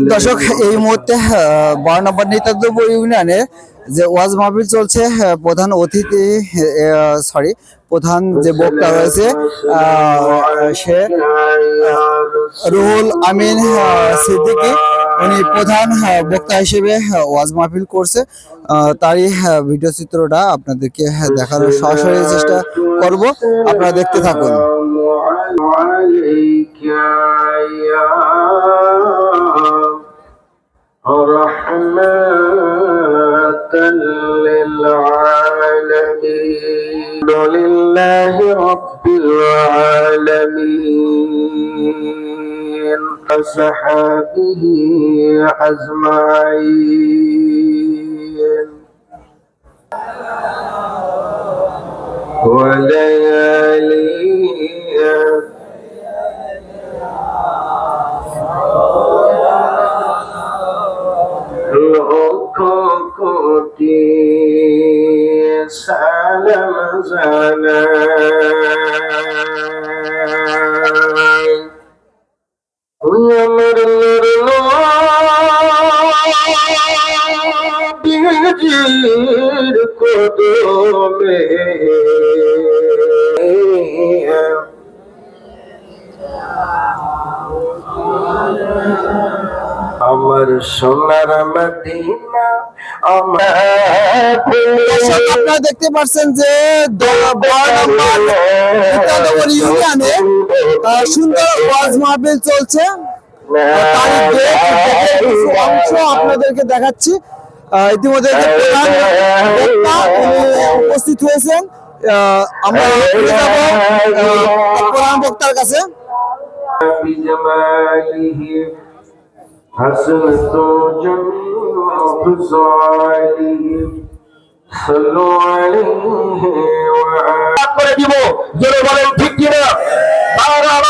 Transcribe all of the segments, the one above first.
দর্শক, এই মুহূর্তে বারো নম্বর নেতাদ্রব্য ইউনিয়নে যে ওয়াজ মাহফিল চলছে প্রধান অতিথি সরি প্রধান যে বক্তা রয়েছে সে রুহুল আমিন সিদ্দিকী। উনি প্রধান বক্তা হিসেবে ওয়াজ মাহফিল করছে। তারই ভিডিও চিত্রটা আপনাদেরকে দেখানোর সরাসরি চেষ্টা করব। আপনারা দেখতে থাকুন। وصحابه أجمعين. ولياليها العقوق سالم زالت আমার সোনার মদিনা আপনারা দেখতে পাচ্ছেন যে ইউনিয়নে সুন্দর ওয়াজ মাহফিল চলছে। অংশ আপনাদেরকে দেখাচ্ছি। ইতিমধ্যে উপস্থিত হয়েছেন। আমরা প্রধান বক্তার কাছে। بجماله حسنة جميع خصاله صلوا عليه وعلى করে দিব জোরে বলেন ঠিক কিনা বারবার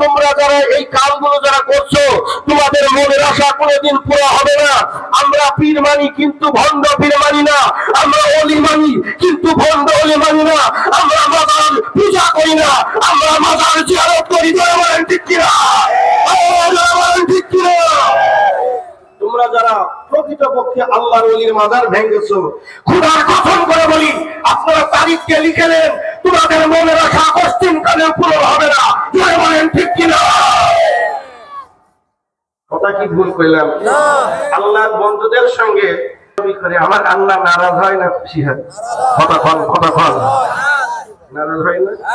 তোমরা যারা এই কামগুলো যারা করছো তোমাদের মনের আশা কোনোদিন পুরো হবে না আমরা পীর মানি কিন্তু ভণ্ড পীর মানি না আমরা অলি মানি কিন্তু ভণ্ড অলি মানি না আমরা মাজার পূজা করি না আমরা মাজার জিয়ারত করি জোরে বলেন ঠিক কিনা? বলেন ঠিক কিনা? তোমরা যারা প্রকৃতপক্ষে আল্লাহর ওলির মাজার ভেঙেছো খুদার কথন করে বলি আপনারা তারিখকে লিখে নেন। তোমাদের মনের আশা কষ্টিন কালে পূরণ হবে না। জয় বলেন ঠিক কিনা? কথা কি ভুল কইলাম? আল্লাহর বন্ধুদের সঙ্গে করে আমার আল্লাহ নারাজ হয় না খুশি হয়? কথা কন কথা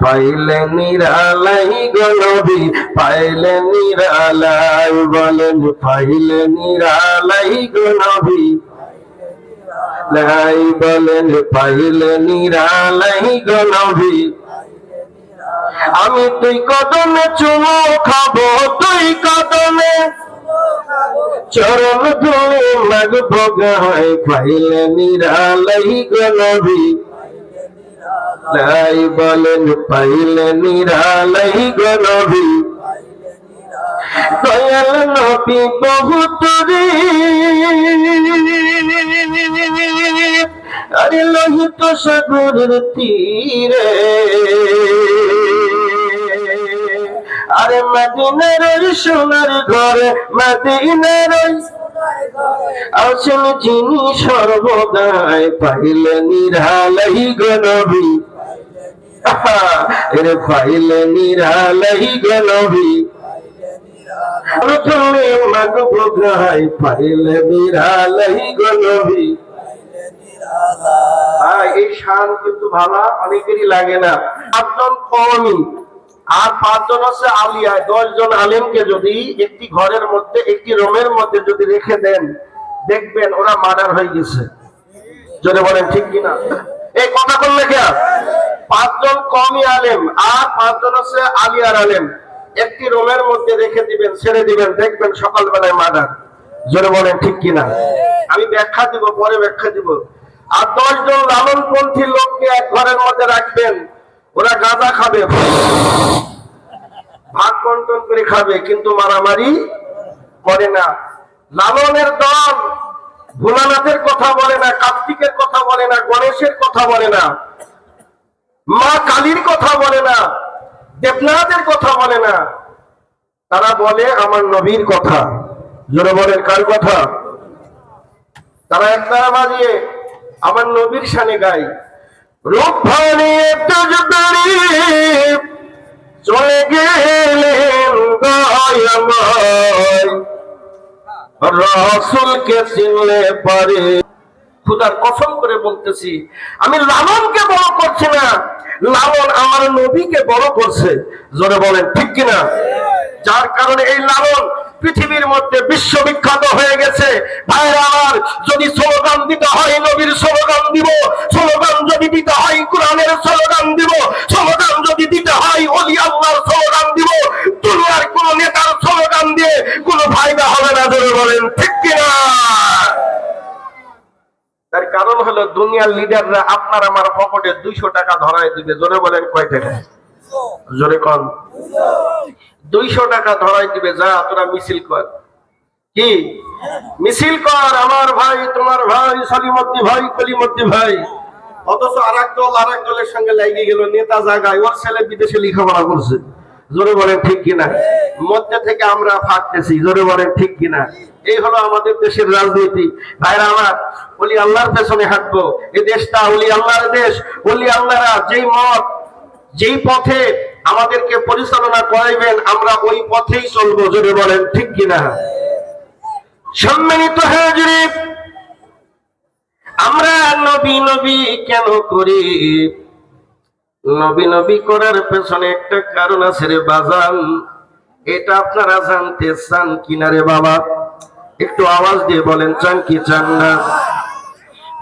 পাইলে নিরালাই গলবি পাইলে নিরালাই বলেন, পাইলে নিরালাই গলবি লাই বলেন, পাইলে নিরালাই গলবি আমি তুই কদমে চুমো খাব, তুই কদমে চরণ ধুলে মাগ ভোগায় পাইলে নিরালাই গলবি লাই বলেন, পাইলে নিরালাই গলবি দয়াল নবী বহুত রে। আরে লোহিত সাগরের তীরে। আরে মদিনার সোনার ঘরে, মদিনার আছেন যিনি সর্বদাই পাইলে নিরালাই গনবী এরে পাইলে নিরালাই গনবী প্রথমে মাগ ভোগাই পাইলে নিরালাই হ্যাঁ, এই শান কিন্তু ভালো অনেকেরই লাগে না। পাঁচজন কমই। আর পাঁচজন আছে আলিয়ায় দশ জন আলেমকে যদি একটি ঘরের মধ্যে, একটি রুমের মধ্যে যদি রেখে দেন, দেখবেন ওরা মার্ডার হয়ে গেছে। যদি বলেন, ঠিক কিনা? এই কথা বললে কে পাঁচজন কমই আলেম আর পাঁচজন আছে আলিয়ার আলেম। একটি রুমের মধ্যে রেখে দিবেন, ছেড়ে দিবেন, দেখবেন সকালবেলায় মার্ডার। জোরে বলেন, ঠিক কিনা? আমি ব্যাখ্যা দিব, পরে ব্যাখ্যা দিব। আর দশজন লালনপন্থী লোককে এক ঘরের মধ্যে রাখবেন। ওরা গাঁজা খাবে। ভাগ বন্টন করে খাবে, কিন্তু মারামারি করে না। লালনের দল ভোলানাথের কথা বলে না, কার্তিকের কথা বলে না, গণেশের কথা বলে না, মা কালীর কথা বলে না, দেবনাথের কথা বলে না। তারা বলে, আমার নবীর কথা। জোরে বলেন, কার কথা? তারা একতারা বাজিয়ে, আমার নবীর সানে গায়। চলে গেলেন রসুলকে চিনলে পারে। খুদার কসম করে বলতেছি, আমি লালনকে বড় করছি না, লালন আমার নবীকে বড় করছে। জোরে বলেন, ঠিক কিনা? যার কারণে এই লালন পৃথিবীর মধ্যে বিশ্ববিখ্যাত হয়ে গেছে। ভাইরা আমার, যদি স্লোগান দিতে হয় নবীর স্লোগান দিব, স্লোগান যদি দিতে হয় কোরআনের স্লোগান দিব, স্লোগান যদি দিতে হয় অলি আল্লাহর স্লোগান দিব, দুনিয়ার কোন নেতার স্লোগান দিয়ে কোনো ফায়দা হবে না জোরে বলেন, ঠিক কিনা? তার কারণ হলো দুনিয়ার লিডাররা আপনার আমার পকেটে দুইশো টাকা ধরায় দিবে জোরে বলেন কয় টাকা? জোরে কন। দুইশো টাকা ধরাই দিবে, যা তোরা মিছিল কর। কি? মিছিল কর, আমার ভাই, তোমার ভাই, সলিমদ্দি ভাই, কলিমদ্দি ভাই। অথচ আর এক দল আর এক দলের সঙ্গে লাগিয়ে গেল, নেতা ওর ছেলে বিদেশে লেখাপড়া করছে। জোরে বলেন, ঠিক কিনা? মধ্যে থেকে আমরা ফাটতেছি, জোরে বলেন, ঠিক কিনা? এই হলো আমাদের দেশের রাজনীতি। ভাইরা আমার বলি আল্লাহর পেছনে হাঁটবো। এই দেশটা বলি আল্লাহর দেশ বলি আল্লাহরা যেই মত যেই পথে আমাদেরকে পরিচালনা করাইবেন, আমরা ওই পথেই চলবো জোরে বলেন, ঠিক কিনা? সম্মানিত হাজরি, আমরা নবী নবী কেন করি? নবী নবী করার পেছনে একটা কারণ আছে রে বাজান। এটা আপনারা জানতে চান কিনা রে বাবা? একটু আওয়াজ দিয়ে বলেন, চান কি চান না?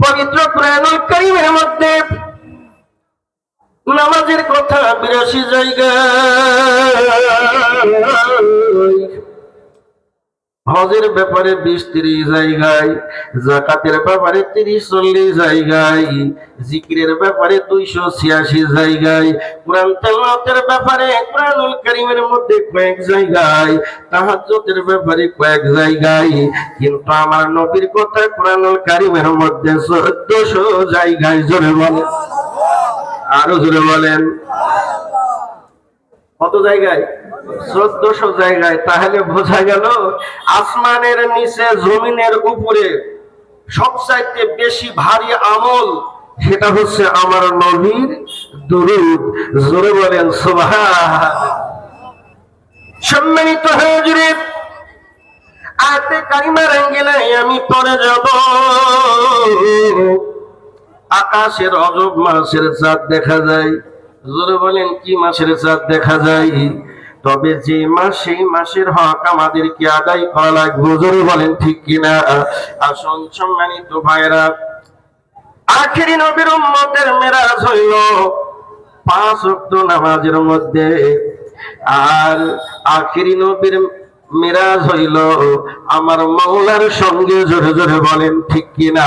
পবিত্র প্রাণুল কারিমের মধ্যে নামাজের কথা বিরাশি জায়গায় হজের ব্যাপারে বিশ তিরিশ জায়গায়, জাকাতের ব্যাপারে তিরিশ চল্লিশ জায়গায়, জিকিরের ব্যাপারে দুইশো ছিয়াশি জায়গায়, কোরআন তেলাওয়াতের ব্যাপারে কোরআনুল কারীমের মধ্যে কয়েক জায়গায়, তাহাজ্জুদের ব্যাপারে কয়েক জায়গায়, কিন্তু আমার নবীর কথা কোরআনুল কারীমের মধ্যে চোদ্দশো জায়গায় জোরে বলে। আরও জোরে বলেন। কত জায়গায়? চোদ্দশো জায়গায়। তাহলে বোঝা গেল, আসমানের নিচে, জমিনের উপরে সবচাইতে বেশি ভারী আমল সেটা হচ্ছে আমার নবীর দরুদ। জোরে বলেন সুবহান সম্মানিত হাজরিন আতে কারিমার আঙ্গিলে আমি পরে যাব। আকাশের অজব মাসের চাঁদ দেখা যায়। জোরে বলেন, কি মাসের চাঁদ দেখা যায়? তবে যে মাস, সেই মাসের হক আমাদেরকে আদায় করা লাগবে। জোরে বলেন, ঠিক কিনা? আসন সম্মানিত ভাইরা আখেরি নবীর উম্মতের মেরাজ হইল পাঁচ ওয়াক্ত নামাজের মধ্যে। আর আখেরি নবীর মিরাজ হইল আমার মাওলার সঙ্গে জোরে জোরে বলেন, ঠিক কিনা?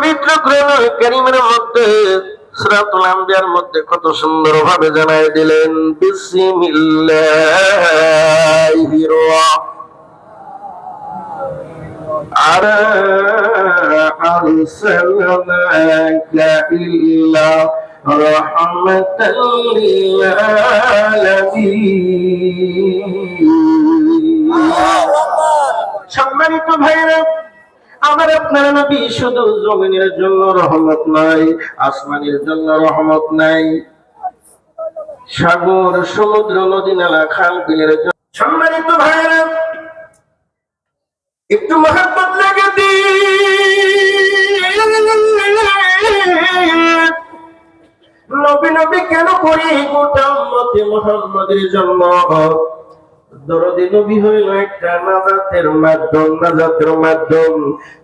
পবিত্র কোরআনুল কারীমের মধ্যে সূরাতুল আম্বিয়ার মধ্যে কত সুন্দর ভাবে জানাই দিলেন বিসমিল্লাহির সম্মানিত ভাইরা আমার আপনার নবী শুধু জমিনের জন্য রহমত নাই, আসমানের জন্য রহমত নাই। সাগর, সমুদ্র, নদী, নালা, খাল, বিলের জন্য। সম্মানিত ভাইরা একটু মহাপত লাগে নবী নবী কেন করি গোটা মতে মোহাম্মদের জন্ম দরদি নবী হইল একটা নাজাতের মাধ্যম নাজাতের মাধ্যম।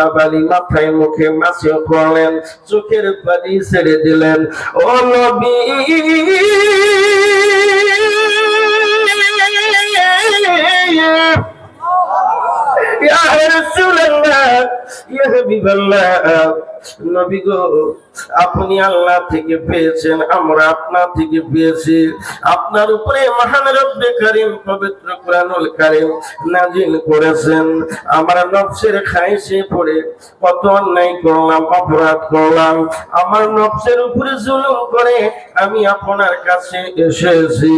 ধুলাবালি মাথায় মুখে মাসে করলেন চোখের পানি ছেড়ে দিলেন। ও নবী! ইয়া রাসূলুল্লাহ! ইয়া আপনি আল্লাহ থেকে পেয়েছেন, আমরা আপনার থেকে পেয়েছি। আপনার উপরে মহান রব্বে কারীম, পবিত্র কোরআনুল কারীম নাজিল করেছেন। আমার নফসের খাইছে পড়ে কত অন্যায় করলাম, অপরাধ করলাম। আমার নফসের উপরে জুলুম করে আমি আপনার কাছে এসেছি।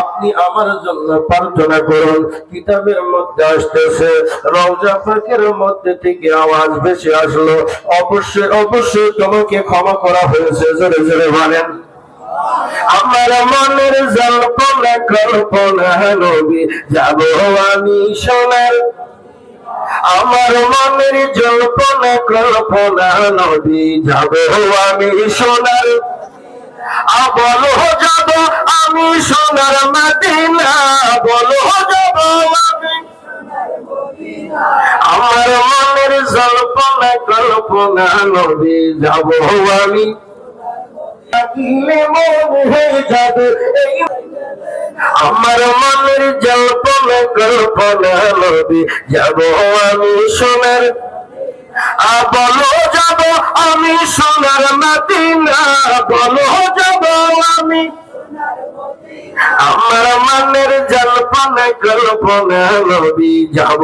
আপনি আমার জন্য প্রার্থনা করুন, কিতাবের মধ্যে আসতেছে, রওজা পাকের মধ্যে থেকে আওয়াজ ভেসে আসলো। অবশ্যই অবশ্যই তোমাকে ক্ষমা করা হয়েছে। জোরে জোরে বলেন। আমার মনের জল্পনা, কল্পনা নবী, যাব আমি সোনার। আমার মনের জল্পনা, কল্পনা নদী যাব আমি সোনার। বলো যাব আমি সোনার মাদিনা বলো যাব আমি আমার মনের জল্পনা আমি। আমার মনের জল্পনা, কল্পনা নদী যাব আমি সোনার। বলো যাব আমি সোনার মাদিনা, বলো যাব আমি। আমার মনের জল্পনা, কল্পনা নদী যাব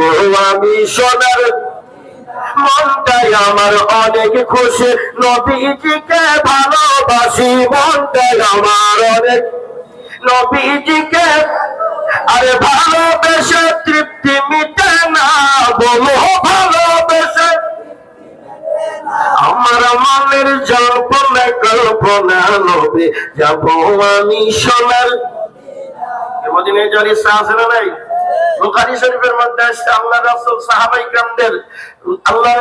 আমি সোনার। মনটাই আমার অনেক খুশি। নবীজিকে ভালোবাসি, মনটাই আমার অনেক। নবীজিকে আরে ভালোবেসে তৃপ্তি মিটে না, বলো ভালোবেসে। আমার মনের জল্পনা, কল্পনা, নবে, যাব আমি সোনার। মদিনে জারি আছে না নাই? বুখারী শরীফের মধ্যে আসছে, আল্লাহ রাসূল সাহাবাই کرامদের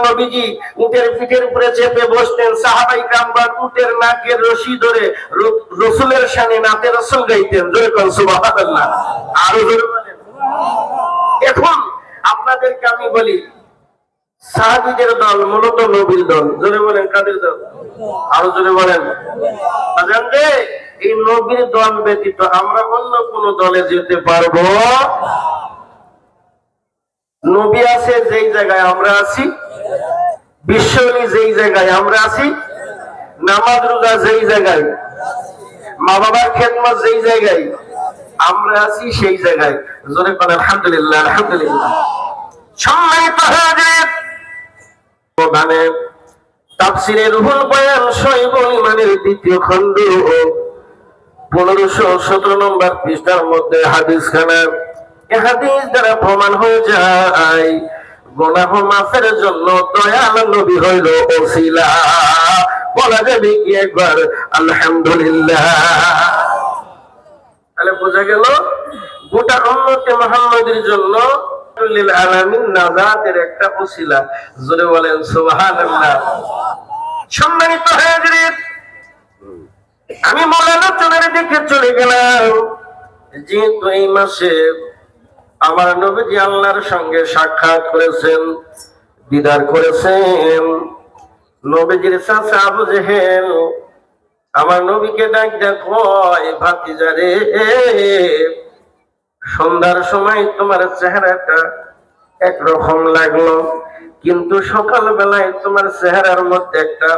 নবীজি উটের পিঠের উপরে চেপে বসতেন, সাহাবাই উটের নাকের রশি ধরে শানে নাতে গাইতেন। জোরে কোন সুবহানাল্লাহ। আর জোরে এখন আপনাদেরকে আমি বলি দল মূলত নবীর দল। জোরে বলেন, কাদের দল? আর জোরে বলেন। এই নবীর দল ব্যতীত আমরা অন্য কোন দলে যেতে পারব নবী আছে যেই জায়গায় আমরা আছি বিশ্বনী যেই জায়গায় আমরা আছি, নামাজ রোজা যেই জায়গায় মা বাবার খেদমত যেই জায়গায় আমরা আছি সেই জায়গায়। আলহামদুলিল্লাহ আলহামদুলিল্লাহ। সম্মানিত প্রধানে তাফসিরে রুহুল বয়ান শহীদুল ইমানের দ্বিতীয় খণ্ড, পনেরোশো সতেরো নম্বর পৃষ্ঠার মধ্যে হাদিস খানা হাদিস দ্বারা প্রমাণ হয়ে যায়, গোনাহ মাফের জন্য দয়াল নবী হইল ওসিলা। বলা যাবে কি একবার? আলহামদুলিল্লাহ। তাহলে বোঝা গেল, গোটা উম্মতে মুহাম্মাদের জন্য নাজাতের একটা বলেন আমি চলের দিকে চলে গেলাম। যেহেতু এই মাসে আমার নবীজি আল্লাহর সঙ্গে সাক্ষাৎ করেছেন, দিদার করেছেন। নবীজির চাচা আবু জেহেল, আমার নবীকে ডাক দেখো ভাতিজারে সন্ধ্যার সময় তোমার চেহারাটা একরকম লাগল, কিন্তু সকাল বেলায় তোমার চেহারার মধ্যে একটা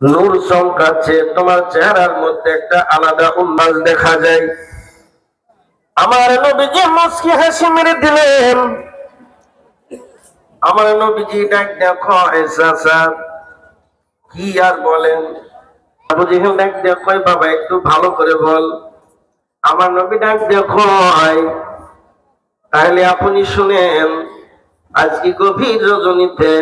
নূর চমকাচ্ছে, তোমার চেহারার মধ্যে একটা আলাদা উল্লাস দেখা যায়। আমার নবীজি মুসকি হাসি মেরে দিলেন। আমার নবীজি ডাক দেখো কি আর বলেন? আবু জেহেল ডাক কয়, বাবা, একটু ভালো করে বল। আমার নবী ডাক কয়, তাহলে আপনি শুনেন, আজকে গভীর রজনীতে